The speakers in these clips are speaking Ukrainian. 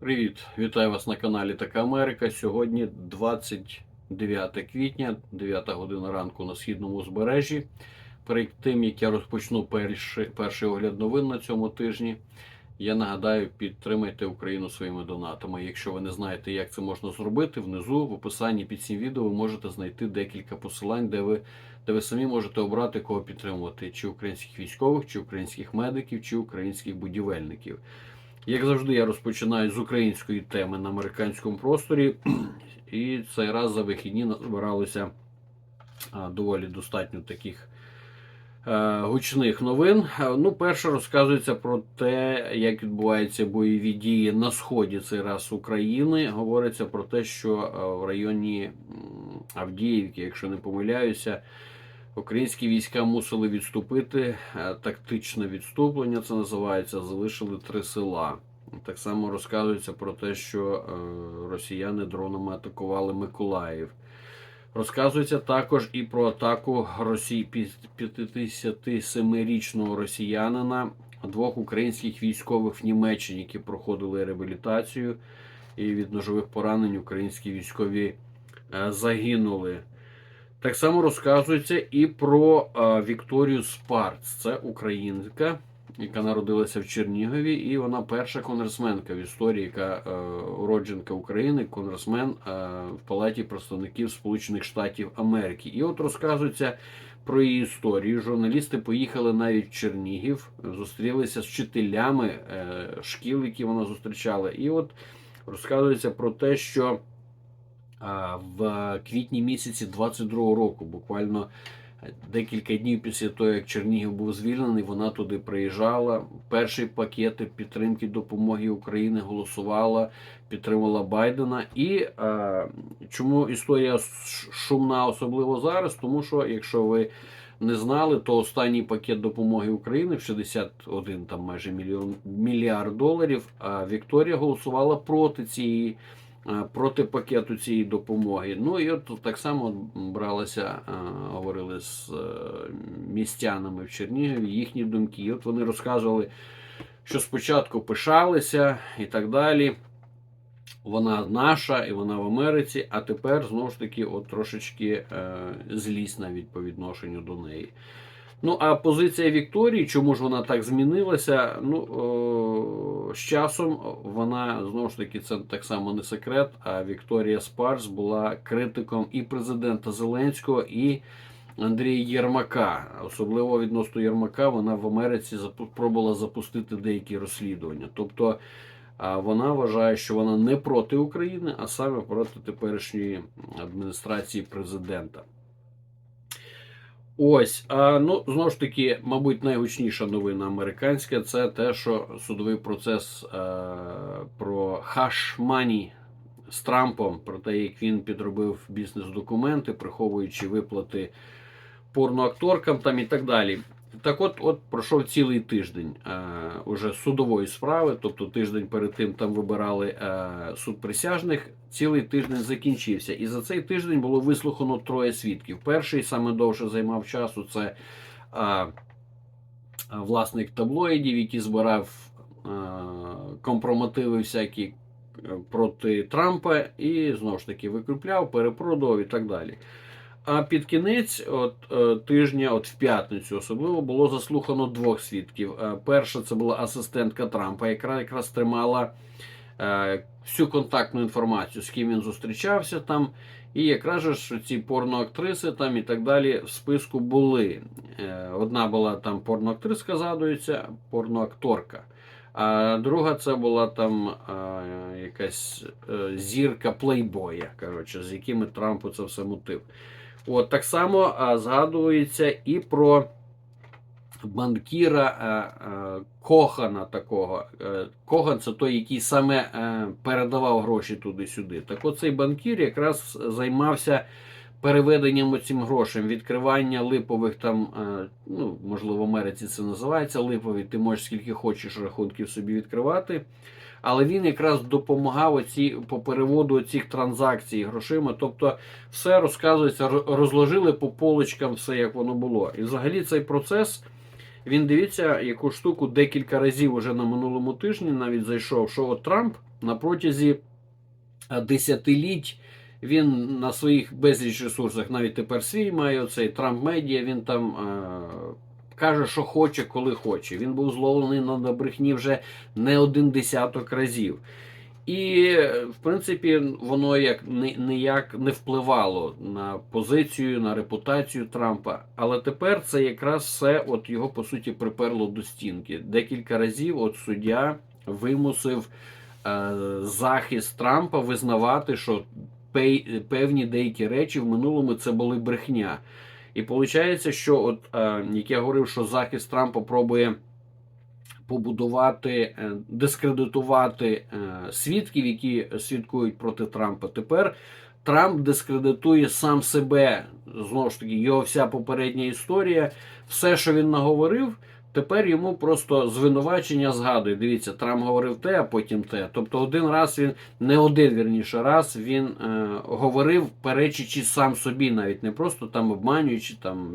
Привіт! Вітаю вас на каналі Така Америка. Сьогодні 29 квітня, 9 година ранку на східному узбережжі. Перед тим як я розпочну перший, перший огляд новин на цьому тижні, я нагадаю, підтримайте Україну своїми донатами. Якщо ви не знаєте, як це можна зробити, внизу в описанні під цим відео ви можете знайти декілька посилань, де ви, де ви самі можете обрати кого підтримувати: чи українських військових, чи українських медиків, чи українських будівельників. Як завжди, я розпочинаю з української теми на американському просторі, і цей раз за вихідні назбиралося доволі достатньо таких е, гучних новин. Е, Ну, перше розказується про те, як відбуваються бойові дії на сході цей раз України. Говориться про те, що е, в районі Авдіївки, якщо не помиляюся, Українські війська мусили відступити. Е, Тактичне відступлення це називається. Залишили три села. Так само розказується про те, що е, росіяни дронами атакували Миколаїв. Розказується також і про атаку Росії 57-річного росіянина, двох українських військових в Німеччині, які проходили реабілітацію, і від ножових поранень українські військові е, загинули. Так само розказується і про е, Вікторію Спарц. Це українка, яка народилася в Чернігові, і вона перша конгресменка в історії, яка е, уродженка України, конгресмен е, в Палаті представників Сполучених Штатів Америки. І от розказується про її історію. Журналісти поїхали навіть в Чернігів, зустрілися з вчителями шкіл, які вона зустрічала. І от розказується про те, що в квітні місяці 22-го року, буквально декілька днів після того, як Чернігів був звільнений, вона туди приїжджала. Перші пакети підтримки допомоги України голосувала, підтримала Байдена. І а, чому історія шумна, особливо зараз? Тому що, якщо ви не знали, то останній пакет допомоги України в 61 там майже мільйон мільярд доларів. А Вікторія голосувала проти цієї проти пакету цієї допомоги. Ну і от так само бралися, е, говорили з е, містянами в Чернігові, їхні думки. І от вони розказували, що спочатку пишалися і так далі. Вона наша і вона в Америці, а тепер знову ж таки от трошечки е, злість навіть по відношенню до неї. Ну, а позиція Вікторії, чому ж вона так змінилася? Ну, о, з часом вона знову ж таки це так само не секрет. А Вікторія Спарс була критиком і президента Зеленського, і Андрія Єрмака. Особливо відносно Єрмака, вона в Америці запу- пробувала запустити деякі розслідування. Тобто вона вважає, що вона не проти України, а саме проти теперішньої адміністрації президента. Ось, а, ну знову ж таки, мабуть, найгучніша новина американська це те, що судовий процес е, про хаш-мані з Трампом, про те, як він підробив бізнес-документи, приховуючи виплати порноакторкам там і так далі. Так от, от пройшов цілий тиждень е, уже судової справи, тобто тиждень перед тим там вибирали е, суд присяжних. Цілий тиждень закінчився, і за цей тиждень було вислухано троє свідків. Перший саме довше займав часу. Це е, власник таблоїдів, який збирав е, компромативи всякі е, проти Трампа, і знову ж таки викупляв, перепродав і так далі. А під кінець от, е, тижня, от в п'ятницю особливо, було заслухано двох свідків. Е, Перша це була асистентка Трампа, яка якраз тримала е, всю контактну інформацію, з ким він зустрічався там. І якраз ж ці порноактриси там і так далі в списку були. Одна була там порноактриска, згадується, порноакторка. А друга це була там е, якась е, зірка плейбоя, коротше, з якими Трампу це все мутив. От так само а, згадується і про банкіра а, а, Кохана такого. Е, Коган це той, який саме е, передавав гроші туди-сюди. Так от цей банкір якраз займався переведенням цим грошем, відкривання липових там, е, ну, можливо, в Америці це називається липові, ти можеш скільки хочеш рахунків собі відкривати. Але він якраз допомагав оці, по переводу цих транзакцій грошима. Тобто все розказується, розложили по полочкам все, як воно було. І взагалі цей процес, він дивіться, яку штуку декілька разів уже на минулому тижні навіть зайшов, що от Трамп на протязі е, десятиліть він на своїх безліч ресурсах, навіть тепер свій має оцей Трамп Медіа, він там е, каже, що хоче, коли хоче. Він був зловлений на брехні вже не один десяток разів. І, в принципі, воно як ні- ніяк не впливало на позицію, на репутацію Трампа. Але тепер це якраз все от його по суті приперло до стінки. Декілька разів от суддя вимусив е, захист Трампа визнавати, що певні деякі речі в минулому це були брехня. І виходить, що, от, е, як я говорив, що захист Трампа пробує побудувати, е, дискредитувати е, свідків, які свідкують проти Трампа. Тепер Трамп дискредитує сам себе. Знову ж таки, його вся попередня історія, все, що він наговорив. Тепер йому просто звинувачення згадує. Дивіться, Трамп говорив те, а потім те. Тобто один раз він, не один вірніше раз, він е, говорив, перечачи сам собі, навіть не просто там обманюючи, там,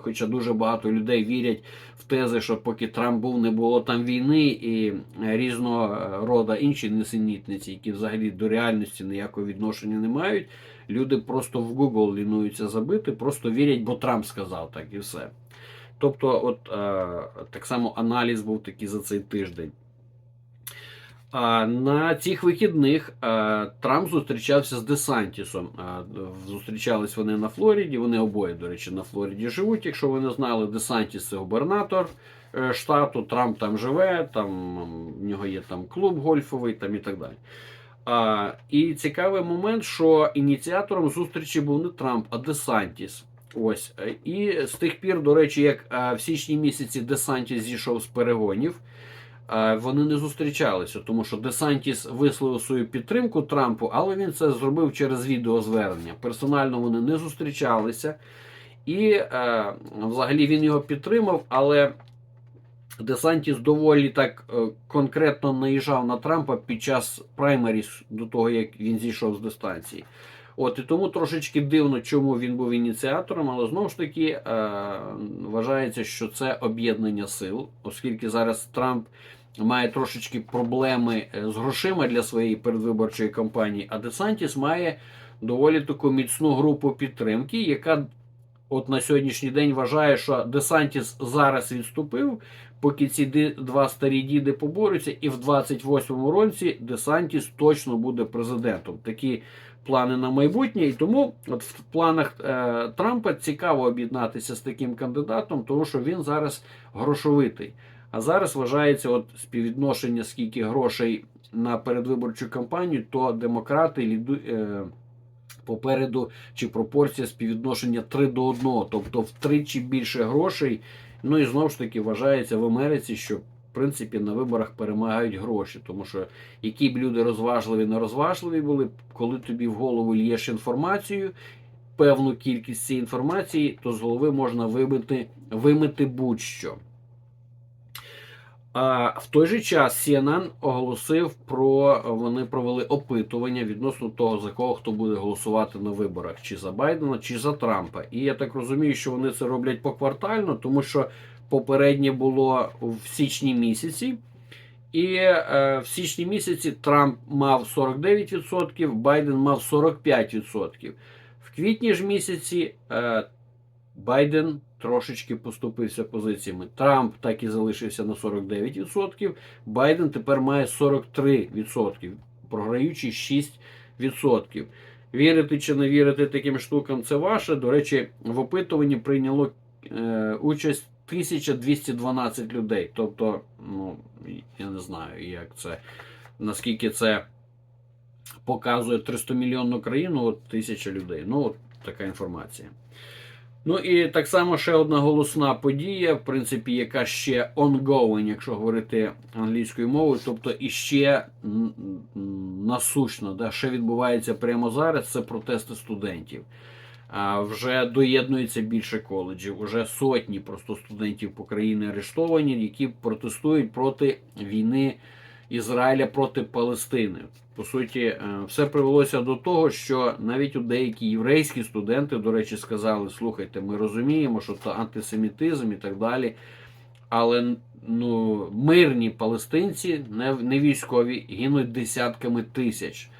хоча дуже багато людей вірять в тези, що поки Трамп був, не було там війни і е, різного роду інші несенітниці, які взагалі до реальності ніякого відношення не мають. Люди просто в Google лінуються забити, просто вірять, бо Трамп сказав так і все. Тобто, от е, так само аналіз був такий за цей тиждень. На цих вихідних е, Трамп зустрічався з Десантісом. Е, Зустрічались вони на Флориді. Вони обоє, до речі, на Флориді живуть. Якщо ви не знали, Десантіс це губернатор штату, Трамп там живе, там в нього є там клуб гольфовий там і так далі. І цікавий момент, що ініціатором зустрічі був не Трамп, а Десантіс. Ось. І з тих пір, до речі, як в січні місяці Десантіс зійшов з перегонів, вони не зустрічалися, тому що Десантіс висловив свою підтримку Трампу, але він це зробив через відеозвернення. Персонально вони не зустрічалися. І взагалі він його підтримав, але Десантіс доволі так е, конкретно наїжджав на Трампа під час праймеріс до того, як він зійшов з дистанції. От і тому трошечки дивно, чому він був ініціатором, але знову ж таки е, вважається, що це об'єднання сил, оскільки зараз Трамп має трошечки проблеми е, з грошима для своєї передвиборчої кампанії, а Десантіс має доволі таку міцну групу підтримки, яка от на сьогоднішній день вважає, що Десантіс зараз відступив, поки ці два старі діди поборються, і в 28-му році Десантіс точно буде президентом. Такі плани на майбутнє. І тому от в планах е, Трампа цікаво об'єднатися з таким кандидатом, тому що він зараз грошовитий. А зараз вважається от співвідношення, скільки грошей на передвиборчу кампанію, то демократи ліду, е, попереду чи пропорція співвідношення 3 до 1, тобто втричі більше грошей. Ну і знову ж таки вважається в Америці, що принципі на виборах перемагають гроші, тому що які б люди розважливі, не розважливі були, коли тобі в голову лєш інформацію, певну кількість цієї інформації, то з голови можна вибити, вимити будь-що. А в той же час CNN оголосив про вони провели опитування відносно того, за кого хто буде голосувати на виборах, чи за Байдена, чи за Трампа. І я так розумію, що вони це роблять поквартально, тому що попереднє було в січні місяці. І е, в січні місяці Трамп мав 49%, Байден мав 45%. В квітні ж місяці е, Байден трошечки поступився позиціями. Трамп так і залишився на 49%, Байден тепер має 43%, програючи 6%. Вірити чи не вірити таким штукам, це ваше. До речі, в опитуванні прийняло е, участь 1212 людей. Тобто, ну, я не знаю, як це, наскільки це показує 300 мільйонну країну, от тисяча людей. Ну, от така інформація. Ну і так само ще одна голосна подія, в принципі, яка ще ongoing, якщо говорити англійською мовою, тобто іще насущно, да, ще відбувається прямо зараз, це протести студентів. Вже доєднується більше коледжів. Уже сотні просто студентів по країні арештовані, які протестують проти війни Ізраїля проти Палестини. По суті, е, все привелося до того, що навіть у деякі єврейські студенти, до речі, сказали: слухайте, ми розуміємо, що це антисемітизм і так далі. Але ну, мирні палестинці, не, не військові, гинуть десятками тисяч.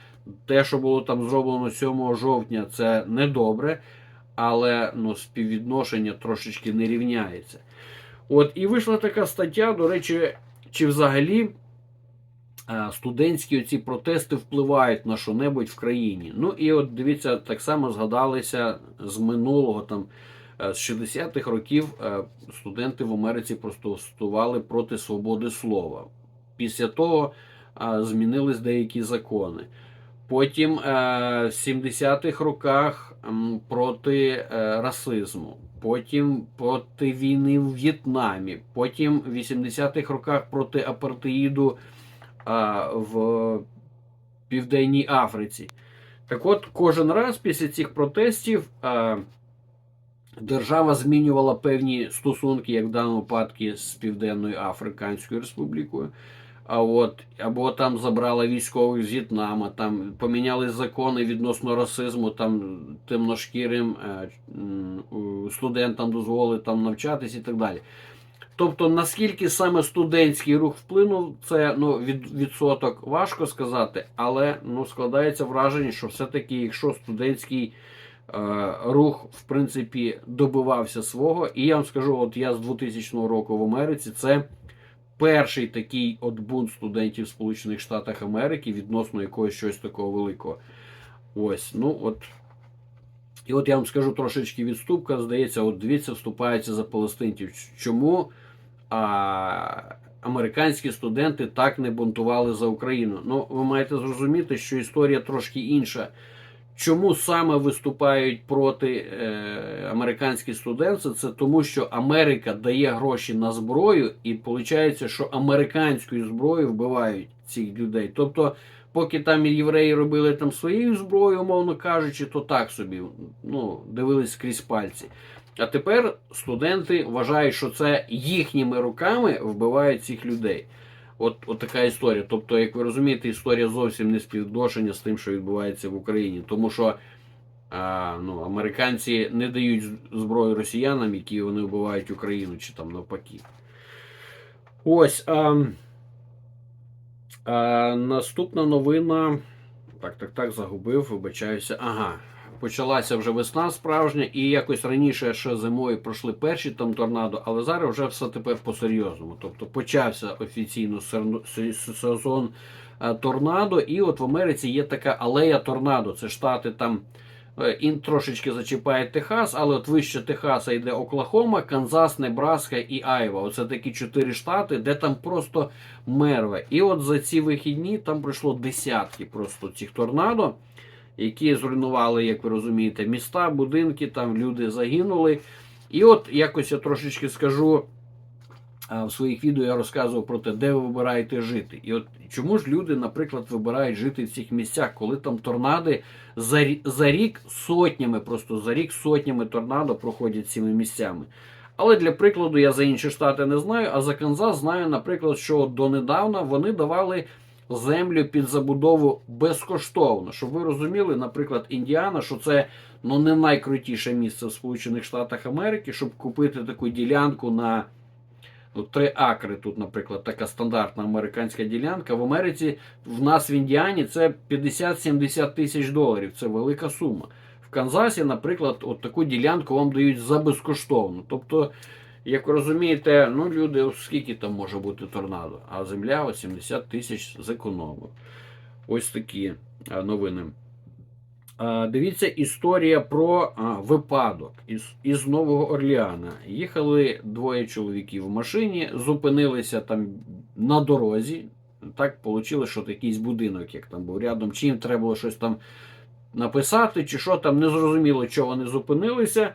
Те, що було там зроблено 7 жовтня, це недобре, але ну, співвідношення трошечки не рівняється. От і вийшла така стаття, до речі, чи взагалі е, студентські оці протести впливають на що-небудь в країні. Ну і от дивіться, так само згадалися з минулого там. е, З 60-х років е, студенти в Америці протестували проти свободи слова. Після того змінились деякі закони. Потім е, в 70-х роках проти е, расизму, потім проти війни в В'єтнамі, потім в 80-х роках проти апартеїду е, в Південній Африці. Так от, кожен раз після цих протестів держава змінювала певні стосунки, як в даному випадку з Південною Африканською Республікою. А от або там забрала військових з В'єтнама, там поміняли закони відносно расизму, там темношкірим е, студентам дозволили там навчатись і так далі. Тобто, наскільки саме студентський рух вплинув, це ну, від, відсоток важко сказати, але ну, складається враження, що все-таки, якщо студентський е, рух, в принципі, добивався свого, і я вам скажу, от я з 2000 року в Америці, це перший такий от бунт студентів в Сполучених Штатах Америки відносно якогось щось такого великого. Ось, ну от. І от я вам скажу трошечки відступка. Здається, от дивіться, вступаються за палестинців. Чому а, американські студенти так не бунтували за Україну? Ну, ви маєте зрозуміти, що історія трошки інша. Чому саме виступають проти е, американські студенти? Це тому, що Америка дає гроші на зброю, і виходить, що американською зброєю вбивають цих людей. Тобто, поки там євреї робили там своєю зброєю, умовно кажучи, то так собі ну, дивились скрізь пальці. А тепер студенти вважають, що це їхніми руками вбивають цих людей. От, от така історія. Тобто, як ви розумієте, історія зовсім не співвідношення з тим, що відбувається в Україні. Тому що а, ну, американці не дають зброю росіянам, які вони вбивають Україну, чи там навпаки. Ось. А, а, наступна новина. Так, так, так, загубив, вибачаюся. Ага. Почалася вже весна справжня, і якось раніше ще зимою пройшли перші там торнадо, але зараз вже все тепер по-серйозному. Тобто почався офіційно сезон е, торнадо, і от в Америці є така алея торнадо. Це штати там е, ін трошечки зачіпає Техас, але от вище Техаса йде Оклахома, Канзас, Небраска і Айва. Оце такі чотири штати, де там просто мерве. І от за ці вихідні там пройшло десятки просто цих торнадо які зруйнували, як ви розумієте, міста, будинки, там люди загинули. І от якось я трошечки скажу. В своїх відео я розказував про те, де ви вибираєте жити. І от чому ж люди, наприклад, вибирають жити в цих місцях, коли там торнади за, за рік сотнями, просто за рік сотнями торнадо проходять цими місцями. Але для прикладу я за інші штати не знаю, а за Канзас знаю, наприклад, що донедавна вони давали землю під забудову безкоштовно. Щоб ви розуміли, наприклад, Індіана, що це ну не найкрутіше місце в Сполучених Штатах Америки, щоб купити таку ділянку на ну, 3 акри. Тут, наприклад, така стандартна американська ділянка. В Америці в нас в Індіані це 50-70 тисяч доларів. Це велика сума. В Канзасі, наприклад, от таку ділянку вам дають за безкоштовно. Тобто, як ви розумієте, ну люди, скільки там може бути торнадо, а земля от 70 тисяч зекономив. Ось такі новини. Дивіться історія про випадок із, із Нового Орлеана. Їхали двоє чоловіків в машині, зупинилися там на дорозі. Так вийшло, що якийсь будинок, як там був рядом, чи їм треба було щось там написати, чи що там, не зрозуміло, чого вони зупинилися.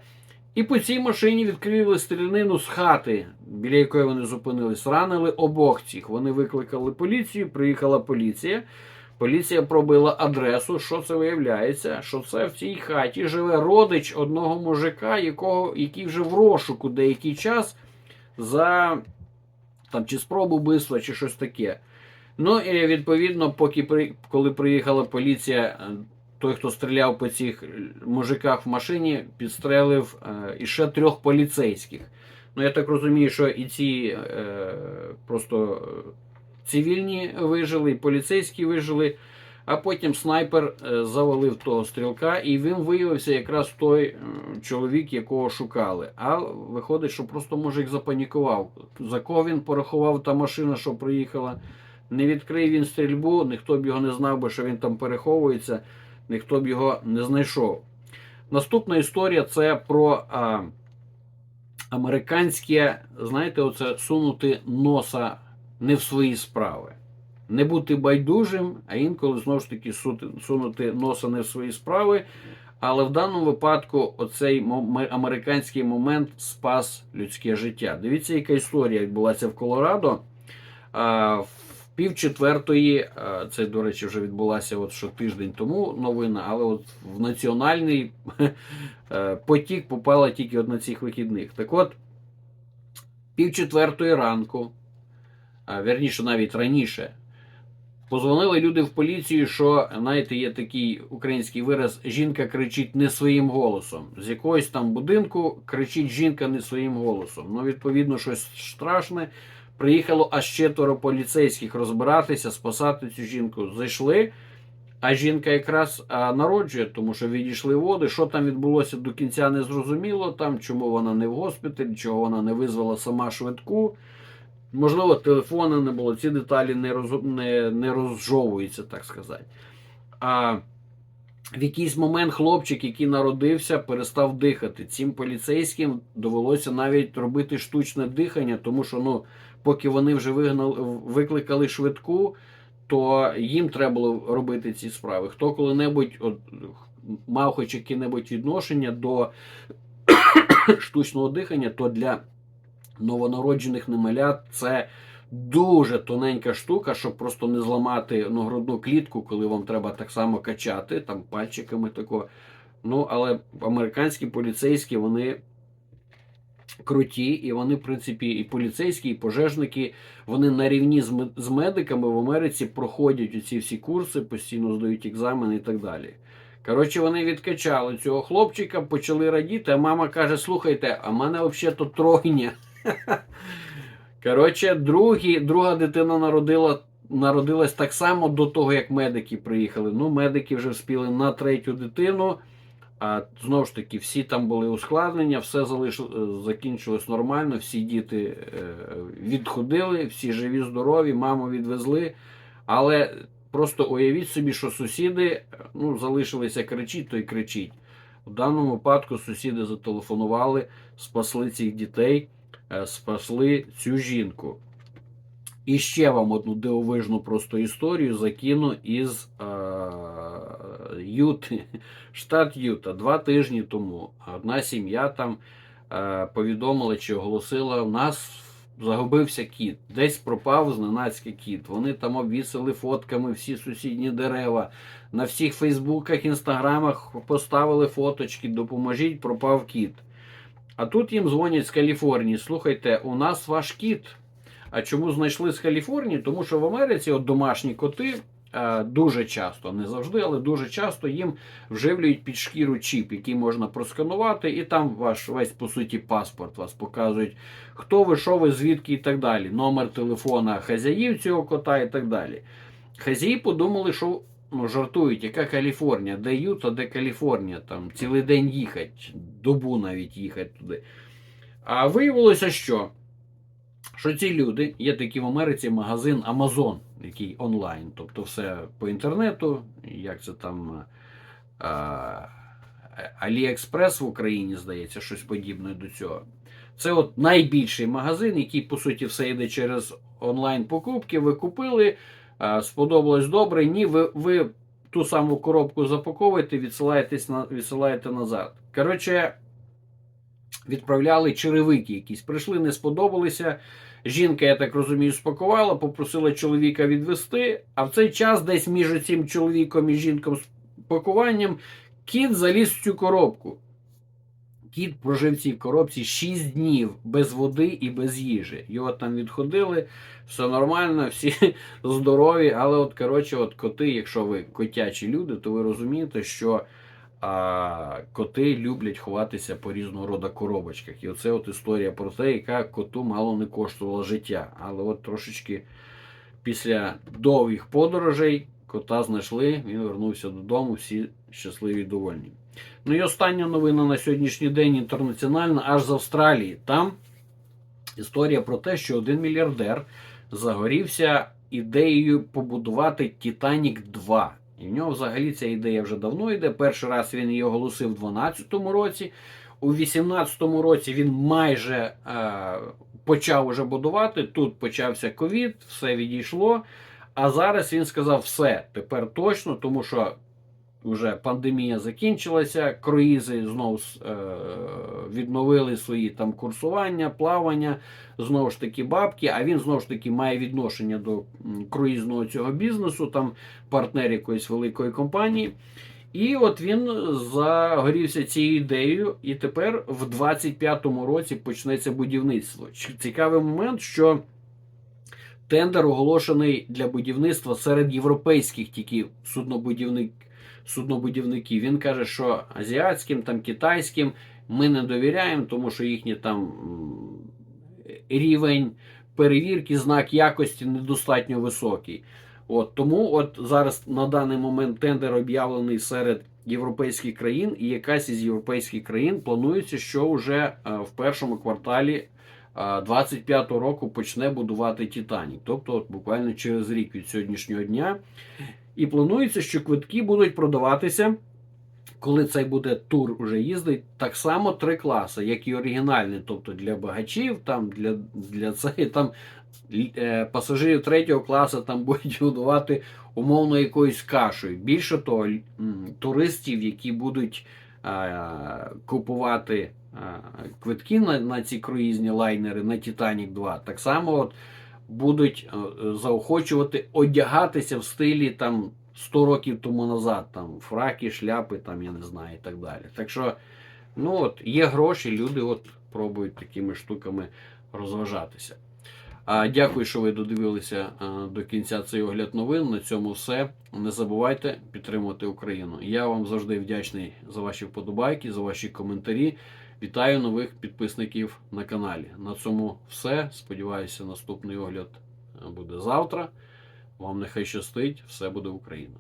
І по цій машині відкрили стрілянину з хати, біля якої вони зупинились. Ранили обох цих. Вони викликали поліцію, приїхала поліція. Поліція пробила адресу. Що це виявляється? Що це в цій хаті живе родич одного мужика, якого, який вже в розшуку деякий час за там, чи спробу вбивства, чи щось таке. Ну і відповідно, поки коли приїхала поліція, той, хто стріляв по цих мужиках в машині, підстрелив е, іще трьох поліцейських. Ну, я так розумію, що і ці е, просто е, цивільні вижили, і поліцейські вижили. А потім снайпер е, завалив того стрілка, і він виявився якраз той е, чоловік, якого шукали. А виходить, що просто мужик запанікував. За кого він порахував та машина, що проїхала. Не відкрив він стрільбу, ніхто б його не знав, би, що він там переховується, ніхто б його не знайшов. Наступна історія це про а, американське, знаєте, оце сунути носа не в свої справи. Не бути байдужим, а інколи знову ж таки сунути носа не в свої справи. Але в даному випадку оцей американський момент спас людське життя. Дивіться, яка історія відбулася в Колорадо. В пів четвертої, це, до речі, вже відбулася от що тиждень тому новина, але от в національний е, потік попала тільки от на цих вихідних. Так от, пів четвертої ранку, а, вірніше, навіть раніше, Позвонили люди в поліцію, що, знаєте, є такий український вираз: жінка кричить не своїм голосом. З якогось там будинку кричить жінка не своїм голосом. Ну, відповідно, щось страшне. Приїхало аж четверо поліцейських розбиратися, спасати цю жінку. Зайшли, а жінка якраз народжує, тому що відійшли води. Що там відбулося до кінця не зрозуміло. Там чому вона не в госпіталі, чого вона не визвала сама швидку. Можливо, телефону не було, ці деталі не, роз, не, не розжовуються, так сказати. А в якийсь момент хлопчик, який народився, перестав дихати. Цим поліцейським довелося навіть робити штучне дихання, тому що ну, поки вони вже вигнали, викликали швидку, то їм треба було робити ці справи. Хто коли-небудь мав хоч яке-небудь відношення до штучного дихання, то для новонароджених немовлят це дуже тоненька штука, щоб просто не зламати ну, грудну клітку, коли вам треба так само качати, там пальчиками тако. Ну, але американські поліцейські, вони круті, і вони, в принципі, і поліцейські, і пожежники, вони на рівні з медиками в Америці проходять ці всі курси, постійно здають екзамени і так далі. Коротше, вони відкачали цього хлопчика, почали радіти, а мама каже: слухайте, а в мене взагалі то тройня. Коротше, другі, друга дитина народила, народилась так само до того, як медики приїхали. Ну, медики вже вспіли на третю дитину. А знову ж таки, всі там були ускладнення, все залиш... е, закінчилось нормально, всі діти е, відходили, всі живі, здорові, маму відвезли. Але просто уявіть собі, що сусіди е, ну, залишилися кричіть, то й кричіть. В даному випадку сусіди зателефонували, спасли цих дітей, спасли цю жінку. І ще вам одну дивовижну просто історію закину із Юти, штат Юта. Два тижні тому одна сім'я там е, повідомила чи оголосила, у нас загубився кіт, десь пропав зненацька кіт. Вони там обвісили фотками всі сусідні дерева. На всіх фейсбуках, інстаграмах поставили фоточки, допоможіть, пропав кіт. А тут їм дзвонять з Каліфорнії. Слухайте, у нас ваш кіт. А чому знайшли з Каліфорнії? Тому що в Америці от домашні коти дуже часто, не завжди, але дуже часто їм вживлюють під шкіру чіп, який можна просканувати, і там ваш весь по суті паспорт вас показують, хто ви, що ви, звідки і так далі. Номер телефона хазяїв цього кота і так далі. Хазяї подумали, що ну, жартують, яка Каліфорнія, де Юта, де Каліфорнія, там цілий день їхати, добу навіть їхати туди. А виявилося, що? Що ці люди, є такий в Америці магазин Amazon, який онлайн, тобто все по інтернету, як це там а, AliExpress в Україні, здається, щось подібне до цього. Це от найбільший магазин, який, по суті, все йде через онлайн-покупки. Ви купили, сподобалось добре. Ні, ви, ви ту саму коробку запаковуєте, відсилаєтесь на, відсилаєте назад. Коротше, відправляли черевики якісь. Прийшли, не сподобалися. Жінка, я так розумію, спакувала, попросила чоловіка відвести. А в цей час, десь між цим чоловіком і жінком з пакуванням, кіт заліз в цю коробку. Кіт прожив в цій коробці 6 днів без води і без їжі. Його там відходили, все нормально, всі здорові. Але, от, коротше, от коти, якщо ви котячі люди, то ви розумієте, що а коти люблять ховатися по різного роду коробочках. І оце от історія про те, яка коту мало не коштувала життя. Але от трошечки після довгих подорожей кота знайшли, він вернувся додому, всі щасливі і довольні. Ну і остання новина на сьогоднішній день інтернаціональна, аж з Австралії. Там історія про те, що один мільярдер загорівся ідеєю побудувати Титанік 2. І в нього взагалі ця ідея вже давно йде. Перший раз він її оголосив у 2012 році. У 2018 році він майже е, почав уже будувати. Тут почався ковід, все відійшло. А зараз він сказав: все, тепер точно, тому що вже пандемія закінчилася, круїзи знову е, відновили свої там курсування, плавання, знову ж таки бабки. А він знову ж таки має відношення до круїзного цього бізнесу, там партнер якоїсь великої компанії. І от він загорівся цією ідеєю, і тепер в 25-му році почнеться будівництво. Цікавий момент, що тендер оголошений для будівництва серед європейських тільки суднобудівник, суднобудівників. Він каже, що азіатським, там китайським ми не довіряємо, тому що їхній там рівень перевірки, знак якості недостатньо високий. От тому, от зараз на даний момент тендер об'явлений серед європейських країн, і якась із європейських країн планується, що вже е, в першому кварталі 25-го року почне будувати Титанік, тобто от буквально через рік від сьогоднішнього дня. І планується, що квитки будуть продаватися, коли цей буде тур уже їздить, так само три класи, як і оригінальний, тобто для багачів, там для, для цей, там е, пасажирів третього класу там будуть годувати умовно якоюсь кашею. Більше того, туристів, які будуть е, купувати е, квитки на, на ці круїзні лайнери на Титанік 2, так само от будуть е, е, заохочувати одягатися в стилі там 100 років тому назад, там фраки, шляпи, там я не знаю і так далі. Так що, ну от є гроші, люди от пробують такими штуками розважатися. А, дякую, що ви додивилися а, до кінця цей огляд новин. На цьому все. Не забувайте підтримувати Україну. Я вам завжди вдячний за ваші вподобайки, за ваші коментарі. Вітаю нових підписників на каналі. На цьому все. Сподіваюся, наступний огляд е, буде завтра. Вам нехай щастить, все буде Україна.